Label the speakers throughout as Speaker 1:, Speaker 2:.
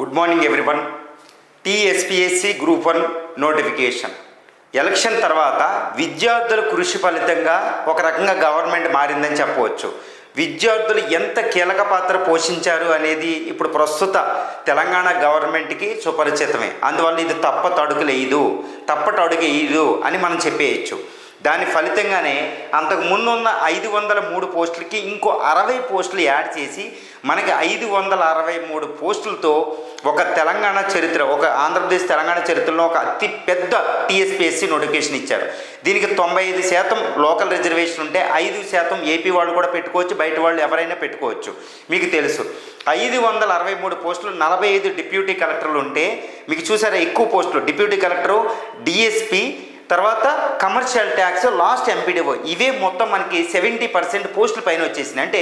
Speaker 1: Good morning everyone TSPSC group one notification election తర్వాత విద్యార్థుల కృషి ఫలితంగా ఒక రకంగా గవర్నమెంట్ మారిందని చెప్పవచ్చు. విద్యార్థులు ఎంత కీలక పాత్ర పోషించారు అనేది ఇప్పుడు ప్రస్తుత తెలంగాణ గవర్నమెంట్కి సుపరిచితమే. అందువల్ల ఇది తప్ప లేదు. తప్ప తడుగు అని మనం చెప్పేయచ్చు. దాని ఫలితంగానే అంతకు ముందున్న ఐదు వందల మూడు పోస్టులకి ఇంకో అరవై పోస్టులు యాడ్ చేసి మనకి ఐదు వందల అరవై మూడు పోస్టులతో ఒక తెలంగాణ చరిత్ర ఒక ఆంధ్రప్రదేశ్ తెలంగాణ చరిత్రలో ఒక అతి పెద్ద టీఎస్పీఎస్సీ నోటిఫికేషన్ ఇచ్చారు. దీనికి తొంభై ఐదు శాతం లోకల్ రిజర్వేషన్ ఉంటే ఐదు శాతం ఏపీ వాళ్ళు కూడా పెట్టుకోవచ్చు బయట వాళ్ళు ఎవరైనా పెట్టుకోవచ్చు. మీకు తెలుసు. ఐదు వందల అరవై మూడు పోస్టులు నలభై ఐదు డిప్యూటీ కలెక్టర్లు ఉంటే మీకు చూసారా ఎక్కువ పోస్టులు. డిప్యూటీ కలెక్టరు డిఎస్పీ తర్వాత కమర్షియల్ ట్యాక్స్ లాస్ట్ ఎంపీడీఓ ఇవే మొత్తం మనకి సెవెంటీ పర్సెంట్ పోస్టులు పైన వచ్చేసింది అంటే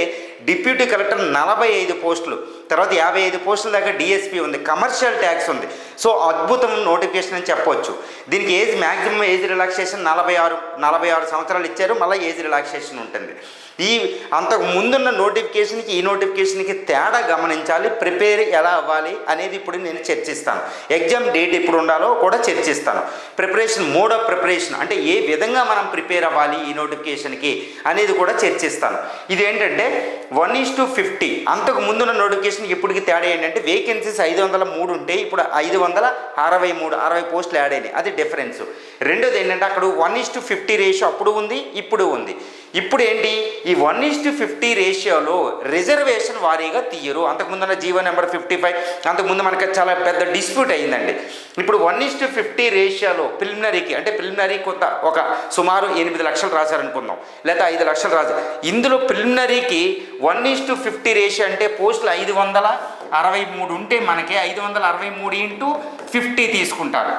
Speaker 1: డిప్యూటీ కలెక్టర్ నలభై ఐదు పోస్టులు తర్వాత యాభై ఐదు పోస్టుల దాకా డిఎస్పీ ఉంది కమర్షియల్ ట్యాక్స్ ఉంది. సో అద్భుతం నోటిఫికేషన్ అని చెప్పొచ్చు. దీనికి ఏజ్ మ్యాక్సిమం ఏజ్ రిలాక్సేషన్ నలభై ఆరు నలభై ఆరు సంవత్సరాలు ఇచ్చారు మళ్ళీ ఏజ్ రిలాక్సేషన్ ఉంటుంది. ఈ అంతకు ముందున్న నోటిఫికేషన్కి ఈ నోటిఫికేషన్కి తేడా గమనించాలి ప్రిపేర్ ఎలా అవ్వాలి అనేది ఇప్పుడు నేను చర్చిస్తాను. ఎగ్జామ్ డేట్ ఎప్పుడు ఉండాలో కూడా చర్చిస్తాను. ప్రిపరేషన్ మోడ్ ఆఫ్ ప్రిపరేషన్ అంటే ఏ విధంగా మనం ప్రిపేర్ అవ్వాలి ఈ నోటిఫికేషన్కి అనేది కూడా చర్చిస్తాను. ఇదేంటంటే వన్ ఈస్ టు ఫిఫ్టీ. అంతకు ముందున్న నోటిఫికేషన్ ఇప్పటికి తేడా ఏంటంటే వేకెన్సీస్ ఐదు వందల మూడు ఉంటే ఇప్పుడు ఐదు వందల అరవై మూడు అరవై పోస్టులు యాడ్ అయినాయి. అది డిఫరెన్స్ రెండోది ఏంటంటే అక్కడ one is to fifty ratio అప్పుడు ఉంది ఇప్పుడు ఉంది. ఇప్పుడు ఏంటి ఈ వన్ ఈస్ టు ఫిఫ్టీ రేషియోలో రిజర్వేషన్ వారీగా తీయరు. అంతకుముందున్న జీవో నెంబర్ ఫిఫ్టీ ఫైవ్ అంతకుముందు మనకి చాలా పెద్ద డిస్ప్యూట్ అయిందండి. ఇప్పుడు వన్ ఈస్ టు ఫిఫ్టీ రేషియోలో ప్రిలిమినరీకి అంటే ప్రిలిమినరీ కొంత ఒక సుమారు ఎనిమిది లక్షలు రాశారనుకుందాం. లేదా ఐదు లక్షలు రాశారు ఇందులో ప్రిలిమినరీకి one is to fifty ratio అంటే పోస్టులు ఐదు వందల అరవై మూడు ఉంటే మనకి ఐదు వందల అరవై మూడు ఇంటూ ఫిఫ్టీ తీసుకుంటారు.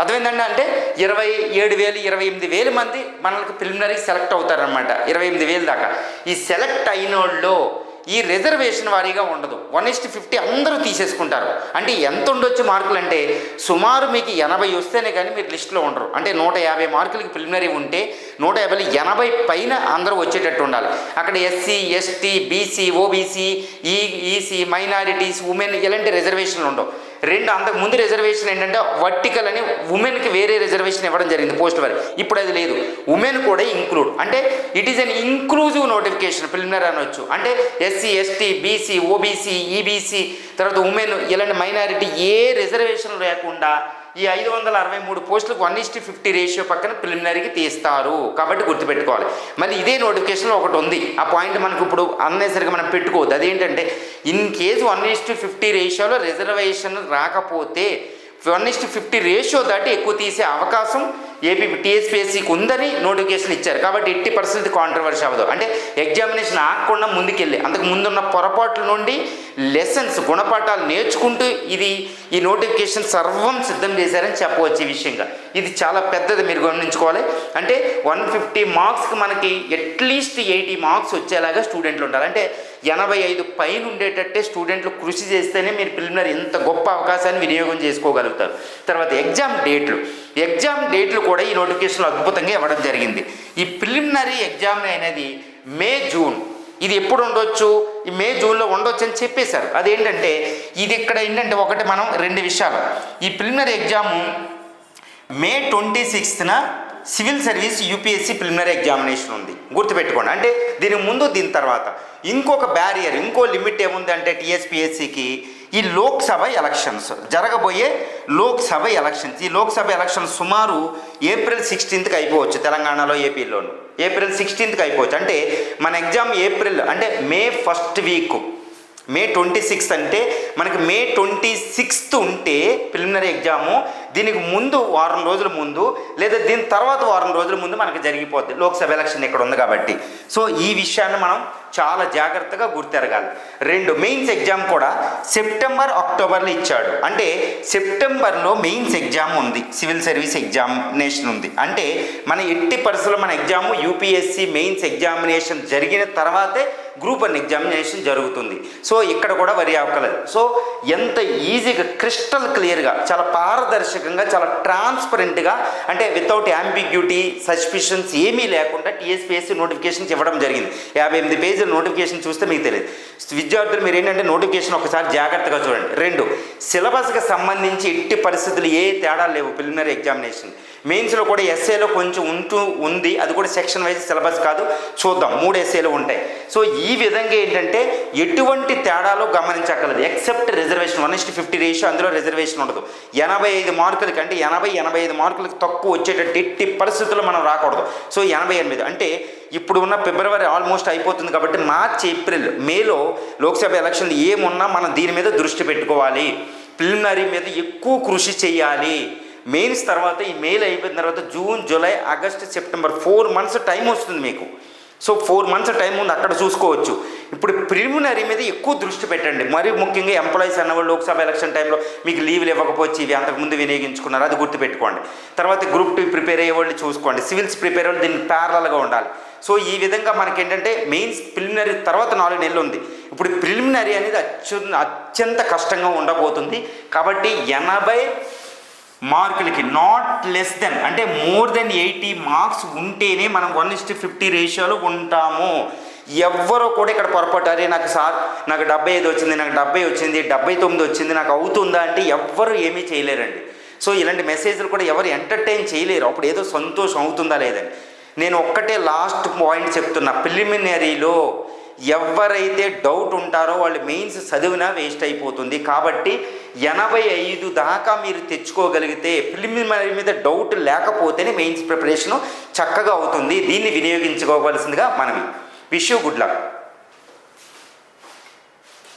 Speaker 1: అర్థమైందండి? అంటే ఇరవై ఏడు వేలు ఇరవై ఎనిమిది వేల మంది మనకి ప్రిలిమినరీ సెలెక్ట్ అవుతారనమాట ఇరవై ఎనిమిది వేలు దాకా. ఈ సెలెక్ట్ అయిన వాళ్ళు ఈ రిజర్వేషన్ వారీగా ఉండదు. వన్ ఇస్ట్ ఫిఫ్టీ అందరూ తీసేసుకుంటారు. అంటే ఎంత ఉండొచ్చు మార్కులు అంటే సుమారు మీకు ఎనభై వస్తేనే కానీ మీరు లిస్టులో ఉండరు. అంటే నూట యాభై మార్కులకి ప్రిలిమినరీ ఉంటే నూట యాభైలో ఎనభై పైన అందరూ వచ్చేటట్టు ఉండాలి. అక్కడ ఎస్సీ ఎస్టీ బీసీ ఓబీసీ ఈ ఈసీ మైనారిటీస్ ఉమెన్ ఇలాంటి రిజర్వేషన్లు ఉండవు. రెండు అంతకు ముందు రిజర్వేషన్ ఏంటంటే వర్టికల్ అని ఉమెన్కి వేరే రిజర్వేషన్ ఇవ్వడం జరిగింది పోస్ట్ వారి ఇప్పుడు అది లేదు. ఉమెన్ కూడా ఇంక్లూడ్ అంటే it is an inclusive notification preliminary అనొచ్చు. అంటే SC ST BC OBC EBC తర్వాత ఉమెన్ ఇలాంటి మైనారిటీ ఏ రిజర్వేషన్ లేకుండా ఈ ఐదు వందల అరవై మూడు పోస్టులకు వన్ ఇస్టీ ఫిఫ్టీ రేషియో పక్కన ప్రిలిమినరీకి తీస్తారు. కాబట్టి గుర్తుపెట్టుకోవాలి. మళ్ళీ ఇదే నోటిఫికేషన్లో ఒకటి ఉంది. ఆ పాయింట్ మనకు ఇప్పుడు అన్నెసరిగా మనం పెట్టుకోవద్దు. అదేంటంటే in case one is to fifty రేషియోలో రిజర్వేషన్ రాకపోతే one is to fifty ratio దాటి ఎక్కువ తీసే అవకాశం ఏపీ టీఎస్పీఎస్సీకి ఉందని నోటిఫికేషన్ ఇచ్చారు. కాబట్టి ఎట్టి పరిస్థితి కాంట్రవర్సీ అవ్వదు. అంటే ఎగ్జామినేషన్ ఆగకుండా ముందుకెళ్ళి అంతకు ముందున్న పొరపాట్ల నుండి లెసన్స్ గుణపాఠాలు నేర్చుకుంటూ ఇది ఈ నోటిఫికేషన్ సర్వం సిద్ధం చేశారని చెప్పవచ్చు ఈ విషయంగా. ఇది చాలా పెద్దది మీరు గమనించుకోవాలి. అంటే వన్ ఫిఫ్టీ మార్క్స్కి మనకి అట్లీస్ట్ ఎయిటీ మార్క్స్ వచ్చేలాగా స్టూడెంట్లు ఉండాలి. అంటే ఎనభై ఐదు పైన ఉండేటట్టే స్టూడెంట్లు కృషి చేస్తేనే మీరు ప్రిలిమినరీ ఇంత గొప్ప అవకాశాన్ని వినియోగం చేసుకోగలుగుతారు. తర్వాత ఎగ్జామ్ డేట్లు. ఎగ్జామ్ డేట్లు కూడా ఈ నోటిఫికేషన్లో అద్భుతంగా ఇవ్వడం జరిగింది. ఈ ప్రిలిమినరీ ఎగ్జామ్ అనేది మే జూన్. ఇది ఎప్పుడు ఉండొచ్చు? ఈ మే జూన్లో ఉండొచ్చు అని చెప్పేశారు. అదేంటంటే ఇది ఇక్కడ ఏంటంటే ఒకటి మనం రెండు విషయాలు. ఈ preliminary exam May twenty సిక్స్త్న civil service UPSC preliminary examination ఉంది. గుర్తుపెట్టుకోండి. అంటే దీని ముందు దీని తర్వాత. ఇంకొక బ్యారియర్ ఇంకో లిమిట్ ఏముంది అంటే టీఎస్పీఎస్సీకి ఈ లోక్సభ ఎలక్షన్స్. జరగబోయే లోక్సభ ఎలక్షన్స్. ఈ లోక్సభ ఎలక్షన్స్ సుమారు ఏప్రిల్ సిక్స్టీన్త్కి అయిపోవచ్చు తెలంగాణలో ఏపీలోను. ఏప్రిల్ సిక్స్టీన్త్కి అయిపోవచ్చు. అంటే మన ఎగ్జామ్ ఏప్రిల్ అంటే May first week. May twenty sixth అంటే మనకి మే ట్వంటీ సిక్స్త్ ఉంటే ప్రిలిమినరీ ఎగ్జాము దీనికి ముందు వారం రోజుల ముందు లేదా దీని తర్వాత వారం రోజుల ముందు మనకు జరిగిపోద్ది. లోక్సభ ఎలక్షన్ ఇక్కడ ఉంది కాబట్టి. సో ఈ విషయాన్ని మనం చాలా జాగ్రత్తగా గుర్తెరగాలి. రెండు మెయిన్స్ ఎగ్జామ్ కూడా సెప్టెంబర్ అక్టోబర్లో ఇచ్చాడు. అంటే సెప్టెంబర్లో మెయిన్స్ ఎగ్జామ్ ఉంది సివిల్ సర్వీస్ ఎగ్జామినేషన్ ఉంది. అంటే మన ఎట్టి పరిస్థితుల్లో మన ఎగ్జామ్ యూపీఎస్సి మెయిన్స్ ఎగ్జామినేషన్ జరిగిన తర్వాతే గ్రూప్ వన్ ఎగ్జామినేషన్ జరుగుతుంది. సో ఇక్కడ కూడా వరి అవ్వకలేదు సో ఎంత ఈజీగా క్రిస్టల్ క్లియర్గా చాలా పారదర్శకంగా చాలా ట్రాన్స్పరెంట్గా అంటే వితౌట్ యాంబిగ్యూటీ సస్పిషన్స్ ఏమీ లేకుండా టీఎస్పీఎస్సీ నోటిఫికేషన్స్ ఇవ్వడం జరిగింది. యాభై ఎనిమిది పేజీల నోటిఫికేషన్ చూస్తే మీకు తెలియదు. విద్యార్థులు మీరు ఏంటంటే నోటిఫికేషన్ ఒకసారి జాగ్రత్తగా చూడండి. రెండు సిలబస్కి సంబంధించి ఎట్టి పరిస్థితులు ఏ తేడా లేవు ప్రిలిమినరీ ఎగ్జామినేషన్. మెయిన్స్లో కూడా ఎస్ఏలో కొంచెం ఉంటూ ఉంది అది కూడా సెక్షన్ వైజ్ సిలబస్ కాదు చూద్దాం. మూడు ఎస్ఏలు ఉంటాయి. సో ఈ విధంగా ఏంటంటే ఎటువంటి తేడాలు గమనించక్కర్లేదు. Except reservation one is to fifty ratio అందులో రిజర్వేషన్ ఉండదు. ఎనభై ఐదు మార్కులకి అంటే ఎనభై ఎనభై ఐదు మార్కులకి తక్కువ వచ్చేటట్టు ఎట్టి పరిస్థితుల్లో మనం రాకూడదు. సో ఎనభై ఎనిమిది అంటే ఇప్పుడు ఉన్న ఫిబ్రవరి ఆల్మోస్ట్ అయిపోతుంది కాబట్టి మార్చ్ ఏప్రిల్ మేలో లోక్సభ ఎలక్షన్లు ఏమున్నా మనం దీని మీద దృష్టి పెట్టుకోవాలి. ప్రిలిమినరీ మీద ఎక్కువ కృషి చేయాలి. మెయిన్స్ తర్వాత ఈ మెయిల్ అయిపోయిన తర్వాత June July August September four months time వస్తుంది మీకు. సో ఫోర్ మంత్స్ టైం ఉంది అక్కడ చూసుకోవచ్చు. ఇప్పుడు ప్రిలిమినరీ మీద ఎక్కువ దృష్టి పెట్టండి. మరి ముఖ్యంగా ఎంప్లాయీస్ అన్నవాళ్ళు లోక్సభ ఎలక్షన్ టైంలో మీకు లీవ్లు ఇవ్వకపోవచ్చు ఇవి అంతకుముందు వినియోగించుకున్నారు అది గుర్తుపెట్టుకోండి. తర్వాత గ్రూప్ టూ ప్రిపేర్ అయ్యేవాళ్ళు చూసుకోండి. సివిల్స్ ప్రిపేర్ వాళ్ళు దీనికి ప్యారలల్గా ఉండాలి. సో ఈ విధంగా మనకి ఏంటంటే మెయిన్స్ ప్రిలిమినరీ తర్వాత నాలుగు నెలలు ఉంది. ఇప్పుడు ప్రిలిమినరీ అనేది అత్యు అత్యంత కష్టంగా ఉండబోతుంది. కాబట్టి ఎనభై మార్కులకి నాట్ లెస్ దెన్ అంటే మోర్ దెన్ ఎయిటీ మార్క్స్ ఉంటేనే మనం వన్ ఇస్ట్ ఫిఫ్టీ రేషియోలో ఉంటాము. ఎవ్వరూ కూడా ఇక్కడ పొరపాటు. అరే నాకు సార్ నాకు డెబ్బై ఐదు వచ్చింది నాకు డెబ్బై వచ్చింది డెబ్బై తొమ్మిది వచ్చింది నాకు అవుతుందా అంటే ఎవ్వరు ఏమీ చేయలేరండి. సో ఇలాంటి మెసేజ్లు కూడా ఎవరు ఎంటర్టైన్ చేయలేరు. అప్పుడు ఏదో సంతోషం అవుతుందా లేదని నేను ఒక్కటే లాస్ట్ పాయింట్ చెప్తున్నా. ప్రిలిమినరీలో ఎవరైతే డౌట్ ఉంటారో వాళ్ళు మెయిన్స్ చదివినా వేస్ట్ అయిపోతుంది. కాబట్టి ఎనభై ఐదు దాకా మీరు తెచ్చుకోగలిగితే ప్రిలిమినరీ మీద డౌట్ లేకపోతేనే మెయిన్స్ ప్రిపరేషన్ చక్కగా అవుతుంది. దీన్ని వినియోగించుకోవాల్సిందిగా మనవి. Wish you good luck.